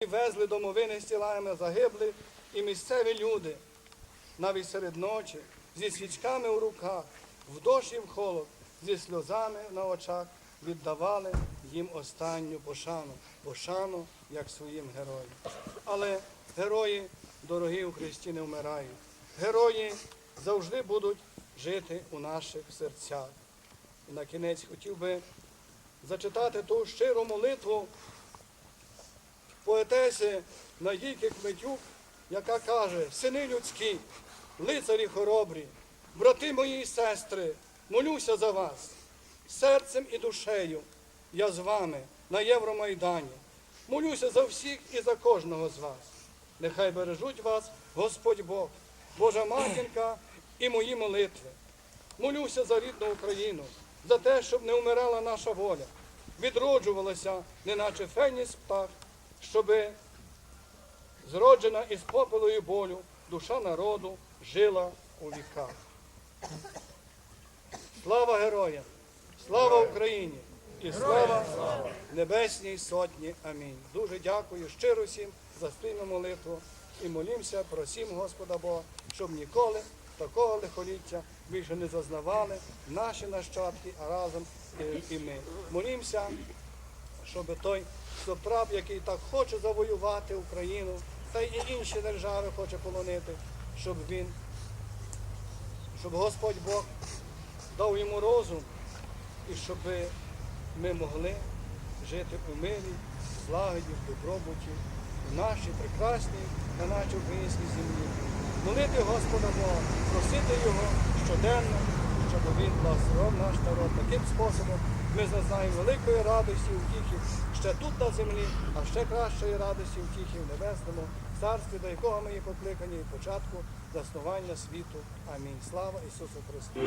Везли домовини з тілами загиблих і місцеві люди, навіть серед ночі, зі свічками у руках, в дощ і в холод, зі сльозами на очах віддавали їм останню пошану, пошану як своїм героям. Але герої, дорогі у Христі, не вмирають. Герої завжди будуть жити у наших серцях. І на кінець хотів би зачитати ту щиру молитву поетеси Надійки Кметюк, яка каже, сини людські, лицарі хоробрі, брати мої і сестри, молюся за вас. Серцем і душею я з вами на Євромайдані. Молюся за всіх і за кожного з вас. Нехай бережуть вас Господь Бог, Божа матінка і мої молитви. Молюся за рідну Україну, за те, щоб не вмирала наша воля, відроджувалася, неначе феніс птах, щоби зроджена із попелу і болю душа народу жила у віках. Слава героям! Слава Україні! І слава Небесній Сотні. Амінь. Дуже дякую щиро всім за спільну молитву і молімося, просім Господа Бога, щоб ніколи такого лихоліття більше не зазнавали наші нащадки, а разом і ми. Молімося, щоб той Сотрап, який так хоче завоювати Україну, та й інші держави хоче полонити, щоб він, щоб Господь Бог дав йому розум і щоб ми могли жити у мирі, злагоді, в добробуті, в нашій прекрасній на нашій українській землі. Молити Господа Бога, просити Його щоденно, щоб Він благословив наш народ таким способом. Ми зазнаємо великої радості утіхи ще тут на землі, а ще кращої радості утіхи в небесному царстві, до якого ми є покликані від початку заснування світу. Амінь. Слава Ісусу Христу!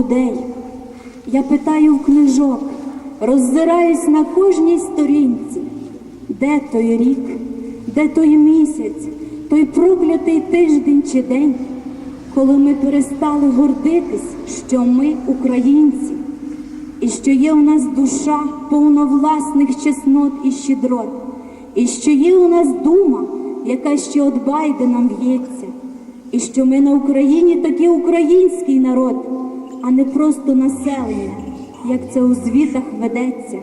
Людей, я питаю в книжок, роззираюсь на кожній сторінці, де той рік, де той місяць, той проклятий тиждень чи день, коли ми перестали гордитись, що ми українці, і що є у нас душа повна власних чеснот і щедрот, і що є у нас дума, яка ще от Байденом в'ється, і що ми на Україні таки український народ, а не просто населення, як це у звітах ведеться.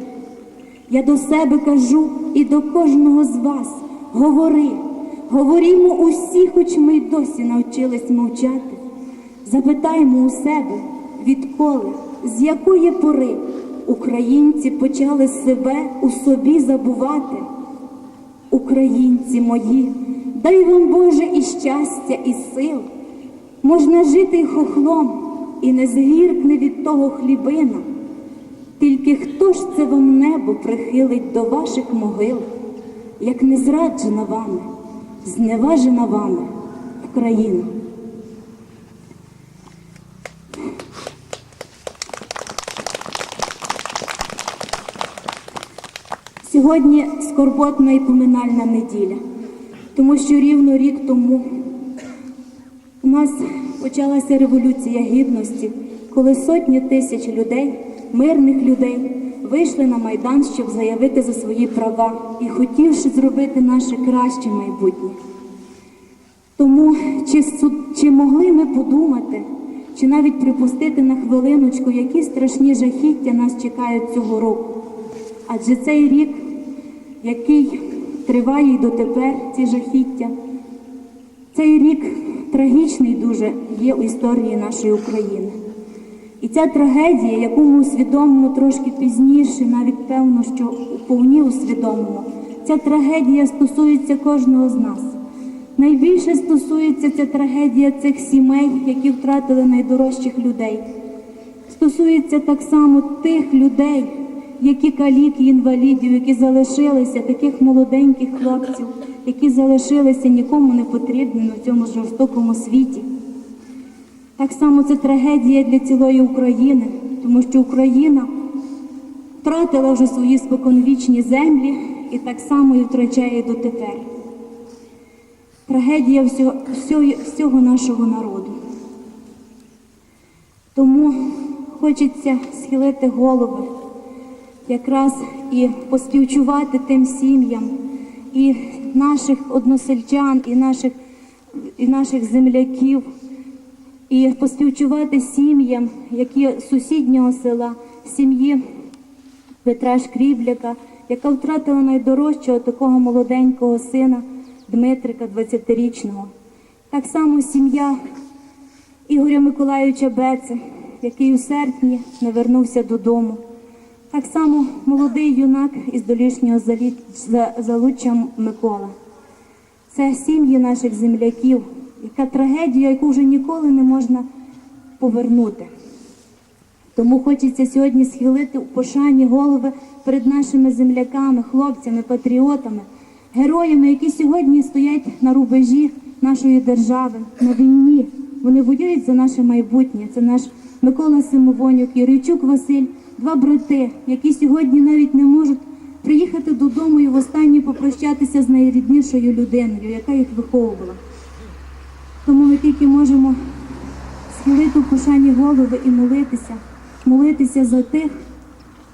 Я до себе кажу і до кожного з вас говори, говорімо усі, хоч ми й досі навчились мовчати. Запитаємо у себе, відколи, з якої пори українці почали себе у собі забувати. Українці мої, дай вам Боже і щастя, і сил. Можна жити й хохлом, і не згіркне від того хлібина. Тільки хто ж це вам небо прихилить до ваших могил, як не зраджена вами, зневажена вами Україна? Сьогодні скорботна і поминальна неділя, тому що рівно рік тому у нас почалася революція гідності, коли сотні тисяч людей, мирних людей, вийшли на майдан, щоб заявити за свої права і хотівши зробити наше краще майбутнє. Тому чи, чи могли ми подумати, чи навіть припустити на хвилиночку, які страшні жахіття нас чекають цього року? Адже цей рік, який триває й дотепер, ці жахіття, цей рік трагічний дуже є у історії нашої України. І ця трагедія, яку ми усвідомимо трошки пізніше, навіть певно, що повні усвідомимо, ця трагедія стосується кожного з нас. Найбільше стосується ця трагедія цих сімей, які втратили найдорожчих людей. Стосується так само тих людей, які каліки, інвалідів, які залишилися, таких молоденьких хлопців, які залишилися нікому не потрібними в цьому жорстокому світі. Так само це трагедія для цілої України, тому що Україна втратила вже свої споконвічні землі і так само і втрачає дотепер. Трагедія всього, всього, нашого народу. Тому хочеться схилити голови, якраз і поспівчувати тим сім'ям, і наших односельчан, і наших, і наших земляків, і поспівчувати сім'ям, які сусіднього села, сім'ї Петра Шкрібляка, яка втратила найдорожчого такого молоденького сина Дмитрика, 20-річного. Так само сім'я Ігоря Миколайовича Беце, який у серпні не вернувся додому. Так само молодий юнак із долішнього залуччя Микола. Це сім'ї наших земляків, яка трагедія, яку вже ніколи не можна повернути. Тому хочеться сьогодні схилити у пошані голови перед нашими земляками, хлопцями, патріотами, героями, які сьогодні стоять на рубежі нашої держави, на війні. Вони воюють за наше майбутнє. Це наш Микола Симовонюк, Юрійчук Василь, два брати, які сьогодні навіть не можуть приїхати додому і востаннє попрощатися з найріднішою людиною, яка їх виховувала. Тому ми тільки можемо схилити у пошані голови і молитися, молитися за тих,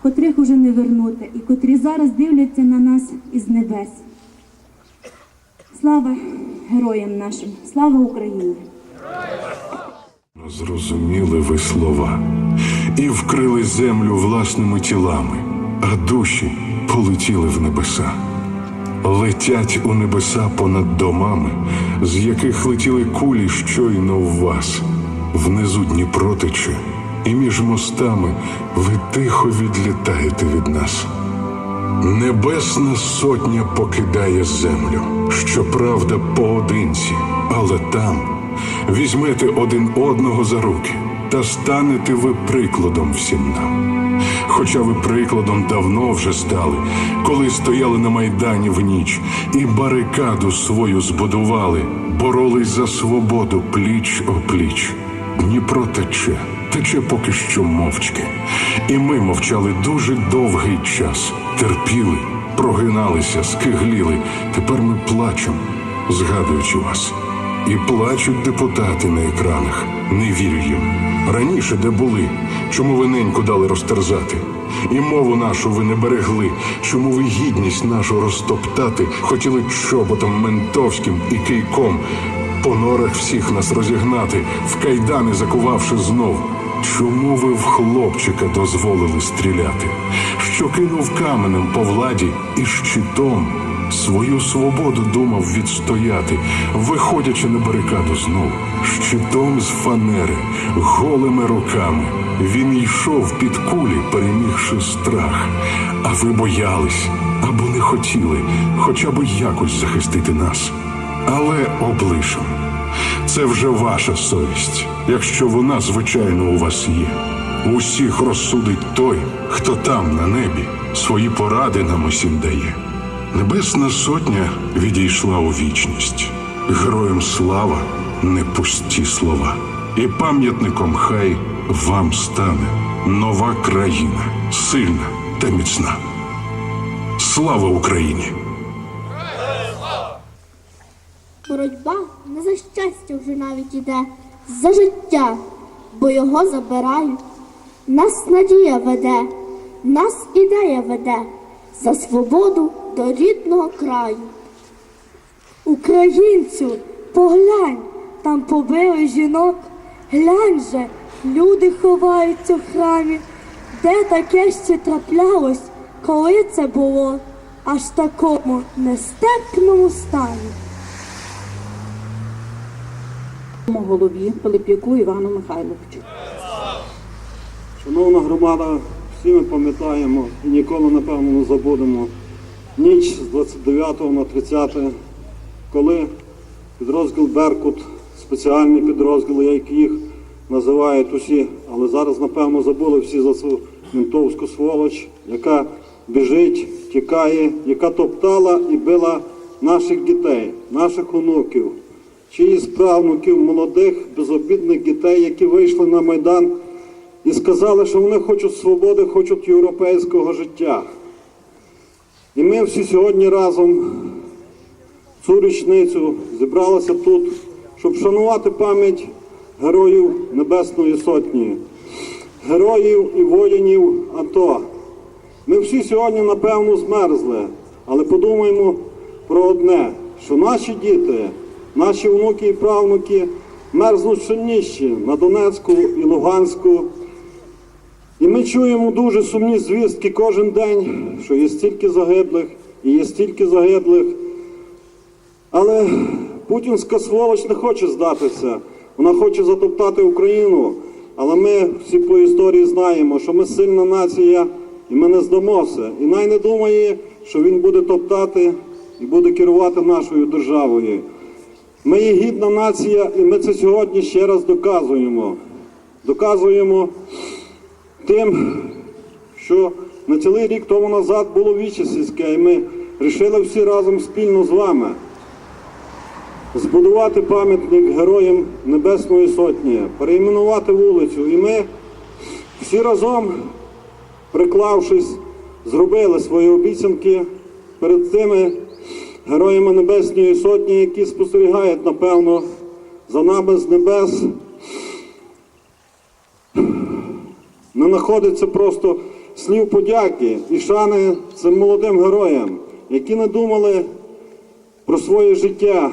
котрих уже не вернути, і котрі зараз дивляться на нас із небес. Слава героям нашим, слава Україні! Зрозуміли ви слова і вкрили землю власними тілами, а душі полетіли в небеса. Летять у небеса понад домами, з яких летіли кулі щойно в вас. Внизу Дніпро тече, і між мостами ви тихо відлітаєте від нас. Небесна сотня покидає землю, щоправда, поодинці, але там візьмете один одного за руки та станете ви прикладом всім нам. Хоча ви прикладом давно вже стали, коли стояли на майдані в ніч і барикаду свою збудували, боролись за свободу пліч о пліч. Дніпро тече, тече поки що мовчки. І ми мовчали дуже довгий час, терпіли, прогиналися, скигліли. Тепер ми плачемо, згадуючи вас. І плачуть депутати на екранах. Не вірю їм. Раніше де були, чому ви неньку дали розтерзати? І мову нашу ви не берегли, чому ви гідність нашу розтоптати хотіли чоботом ментовським і кийком по норах всіх нас розігнати, в кайдани закувавши знов. Чому ви в хлопчика дозволили стріляти, що кинув каменем по владі і щитом свою свободу думав відстояти, виходячи на барикаду знов, щитом з фанери, голими руками. Він йшов під кулі, перемігши страх. А ви боялись або не хотіли хоча б якось захистити нас. Але облишимо. Це вже ваша совість, якщо вона, звичайно, у вас є. Усіх розсудить той, хто там на небі свої поради нам усім дає. Небесна сотня відійшла у вічність. Героям слава не пусті слова. І пам'ятником хай вам стане нова країна, сильна та міцна. Слава Україні! Боротьба не за щастя вже навіть іде, за життя, бо його забирають. Нас надія веде, нас ідея веде за свободу до рідного краю. Українцю, поглянь, там побили жінок. Глянь же, люди ховаються в храмі. Де таке ще траплялось, коли це було, аж в такому нестерпному стані. голові Пилип'яку Івану Михайловичу. Шановна громада, всі ми пам'ятаємо і ніколи, напевно, не забудемо ніч з 29 на 30, коли підрозділ Беркут, спеціальні підрозділи, як їх називають усі, але зараз, напевно, забули всі за цю ментовську сволоч, яка біжить, тікає, яка топтала і била наших дітей, наших онуків, чиїсь правнуків, молодих, безобідних дітей, які вийшли на Майдан і сказали, що вони хочуть свободи, хочуть європейського життя. І ми всі сьогодні разом цю річницю зібралися тут, щоб шанувати пам'ять героїв Небесної Сотні, героїв і воїнів АТО. Ми всі сьогодні, напевно, змерзли, але подумаємо про одне, що наші діти, наші внуки і правнуки мерзнуть нижче на Донецьку і Луганську. І ми чуємо дуже сумні звістки кожен день, що є стільки загиблих і є стільки загиблих. Але путінська сволоч не хоче здатися. Вона хоче затоптати Україну. Але ми всі по історії знаємо, що ми сильна нація і ми не здамося. І най не думає, що він буде топтати і буде керувати нашою державою. Ми є гідна нація, і ми це сьогодні ще раз доказуємо. Доказуємо тим, що на цілий рік тому назад було віче сільське, і ми вирішили всі разом спільно з вами збудувати пам'ятник героям Небесної Сотні, перейменувати вулицю. І ми всі разом, приклавшись, зробили свої обіцянки перед тими героями Небесної Сотні, які спостерігають, напевно, за нами з небес. Не знаходиться просто слів подяки і шани цим молодим героям, які не думали про своє життя,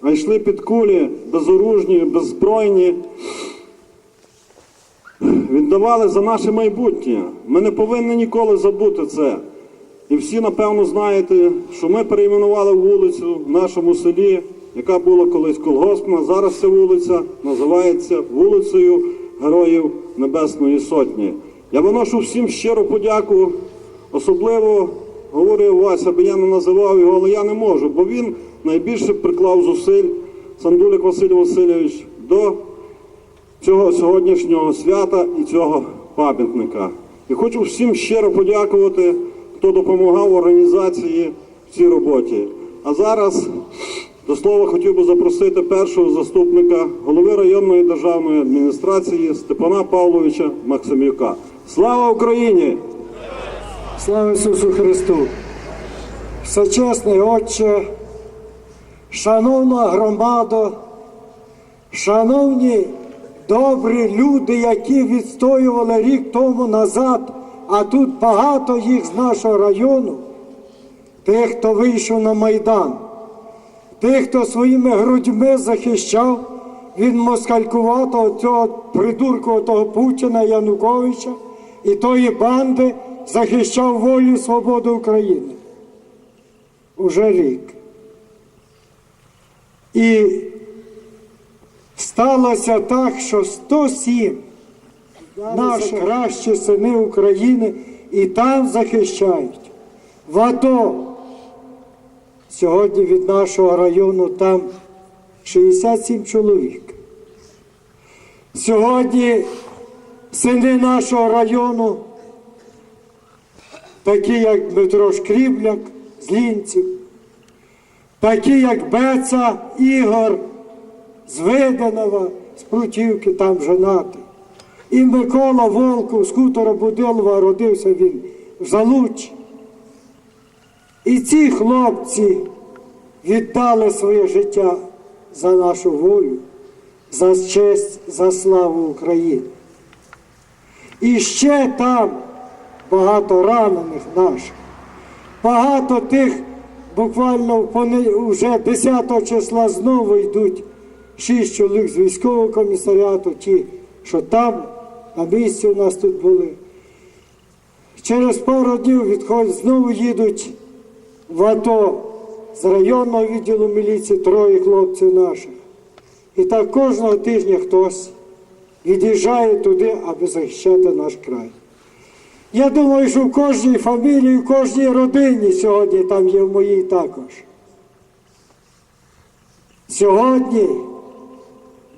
а йшли під кулі безоружні, беззбройні, віддавали за наше майбутнє. Ми не повинні ніколи забути це. І всі, напевно, знаєте, що ми перейменували вулицю в нашому селі, яка була колись колгоспна. Зараз ця вулиця називається вулицею Героїв Небесної Сотні. Я виношу всім щиру подяку, особливо говорив Вася, аби я не називав його, але я не можу, бо він найбільше приклав зусиль Сандулік Василь Васильович до цього сьогоднішнього свята і цього пам'ятника. І хочу всім щиро подякувати, хто допомагав організації в цій роботі. А зараз до слова хотів би запросити першого заступника голови районної державної адміністрації Степана Павловича Максимюка. Слава Україні! Слава Ісусу Христу! Всечесний Отче, шановна громада, шановні добрі люди, які відстоювали рік тому назад, а тут багато їх з нашого району, тих, хто вийшов на Майдан, тих, хто своїми грудьми захищав від москалькуватого цього придурку того Путіна Януковича і тої банди захищав волю і свободу України. Уже рік. І сталося так, що 107 наші кращі сини України і там захищають. В АТО сьогодні від нашого району там 67 чоловік. Сьогодні сини нашого району, такі як Дмитро Шкрібляк з Лінців, такі як Беца Ігор з Виданова, з Прутівки, там женатий. І Микола Волков з хутора Будилова родився він в Залучі. І ці хлопці віддали своє життя за нашу волю, за честь, за славу України. І ще там багато ранених наших, багато тих, буквально вже 10 числа знову йдуть шість чоловік з військового комісаріату, ті, що там на місці у нас тут були. Через пару днів відходять, знову їдуть в АТО з районного відділу міліції троє хлопців наших. І так кожного тижня хтось від'їжджає туди, аби захищати наш край. Я думаю, що в кожній фамілії, в кожній родині сьогодні там є в моїй також. Сьогодні,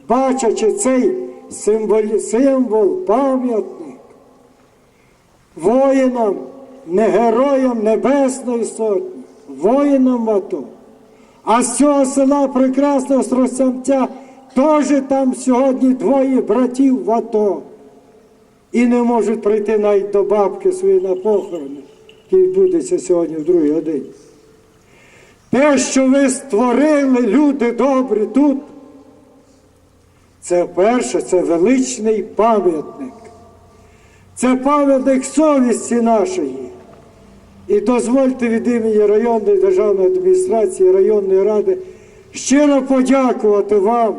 бачачи цей символ, символ пам'ятник воїнам, не героям Небесної Сотні, воїнам АТО. А з цього села прекрасного Стросямця теж там сьогодні двоє братів в АТО. І не можуть прийти навіть до бабки своєї на похорони, які відбудеться сьогодні в другій годині. Те, що ви створили, люди добрі тут, це перше, це величний пам'ятник. Це пам'ятник совісті нашої. І дозвольте від імені районної державної адміністрації, районної ради щиро подякувати вам,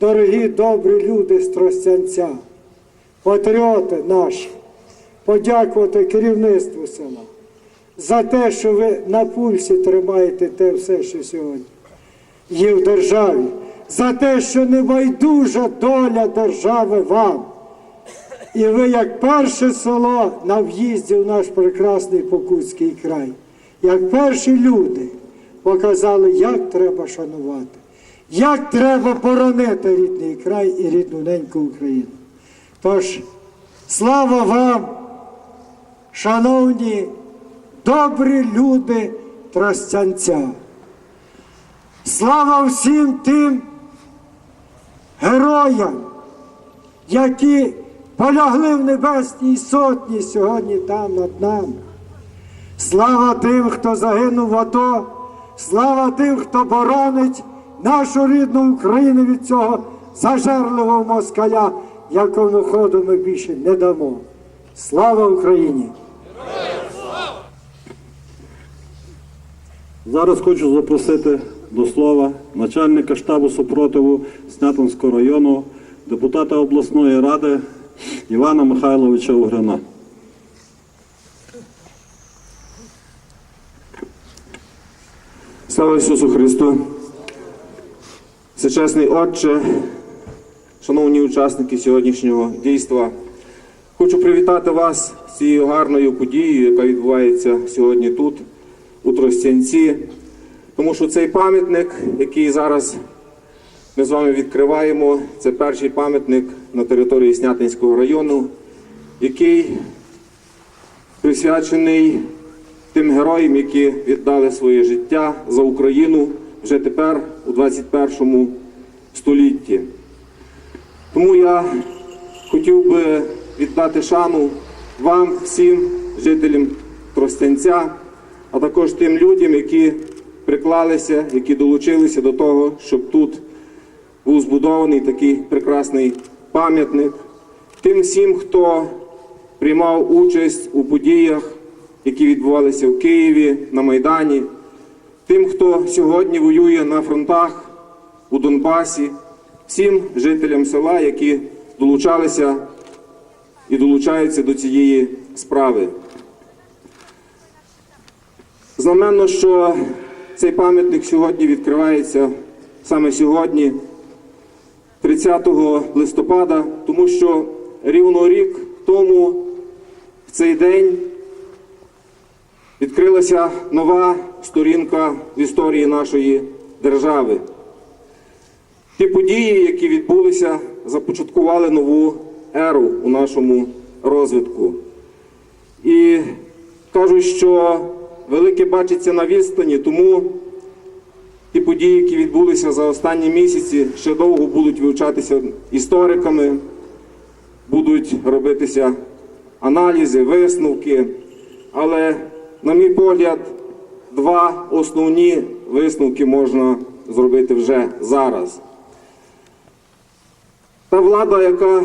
дорогі добрі люди з Тростянця, патріоти наші, подякувати керівництву села за те, що ви на пульсі тримаєте те все, що сьогодні є в державі, за те, що не байдужа доля держави вам. І ви, як перше село на в'їзді в наш прекрасний Покутський край, як перші люди показали, як треба шанувати, як треба боронити рідний край і рідну неньку Україну. Тож, слава вам, шановні, добрі люди Тростянця. Слава всім тим героям, які полягли в небесній сотні сьогодні там над нами. Слава тим, хто загинув в АТО, слава тим, хто боронить нашу рідну Україну від цього зажерливого москаля, якому ходу ми більше не дамо. Слава Україні! Зараз хочу запросити до слова начальника штабу супротиву Снятинського району, депутата обласної ради Івана Михайловича Угрина. Слава Ісусу Христу! Всечесний Отче, шановні учасники сьогоднішнього дійства, хочу привітати вас з цією гарною подією, яка відбувається сьогодні тут, у Тростянці, тому що цей пам'ятник, який зараз ми з вами відкриваємо, це перший пам'ятник на території Снятинського району, який присвячений тим героям, які віддали своє життя за Україну вже тепер у 21 столітті. Тому я хотів би віддати шану вам, всім жителям Тростянця, а також тим людям, які приклалися, які долучилися до того, щоб тут був збудований такий прекрасний пам'ятник. Тим всім, хто приймав участь у подіях, які відбувалися в Києві на Майдані, тим, хто сьогодні воює на фронтах у Донбасі, всім жителям села, які долучалися і долучаються до цієї справи. Знаменно, що цей пам'ятник сьогодні відкривається саме сьогодні, 30 листопада, тому що рівно рік тому в цей день відкрилася нова сторінка в історії нашої держави. Ті події, які відбулися, започаткували нову еру у нашому розвитку. І кажуть, що велике бачиться на відстані, тому ті події, які відбулися за останні місяці, ще довго будуть вивчатися істориками, будуть робитися аналізи, висновки. Але, на мій погляд, два основні висновки можна зробити вже зараз. Та влада, яка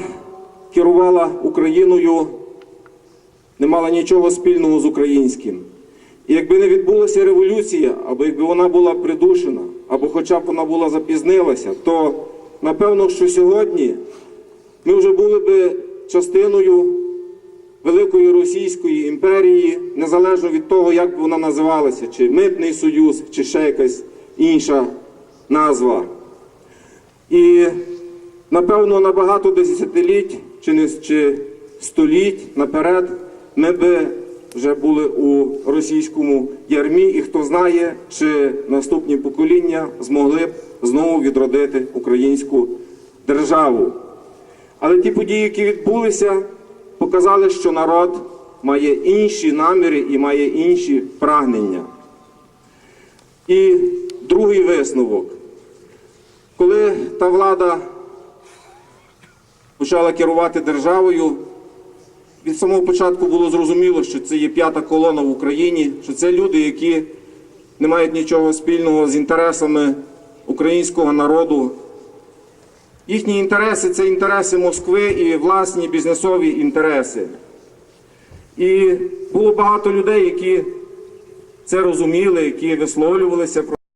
керувала Україною, не мала нічого спільного з українським. І якби не відбулася революція, або якби вона була придушена, або хоча б вона була запізнилася, то напевно, що сьогодні ми вже були би частиною Великої Російської імперії, незалежно від того, як би вона називалася, чи Митний Союз, чи ще якась інша назва. І напевно на багато десятиліть чи не чи століть наперед ми би вже були у російському ярмі, і хто знає, чи наступні покоління змогли б знову відродити українську державу. Але ті події, які відбулися, показали, що народ має інші наміри і має інші прагнення. І другий висновок. Коли та влада почала керувати державою, від самого початку було зрозуміло, що це є п'ята колона в Україні, що це люди, які не мають нічого спільного з інтересами українського народу. Їхні інтереси це інтереси Москви і власні бізнесові інтереси. І було багато людей, які це розуміли, які висловлювалися про.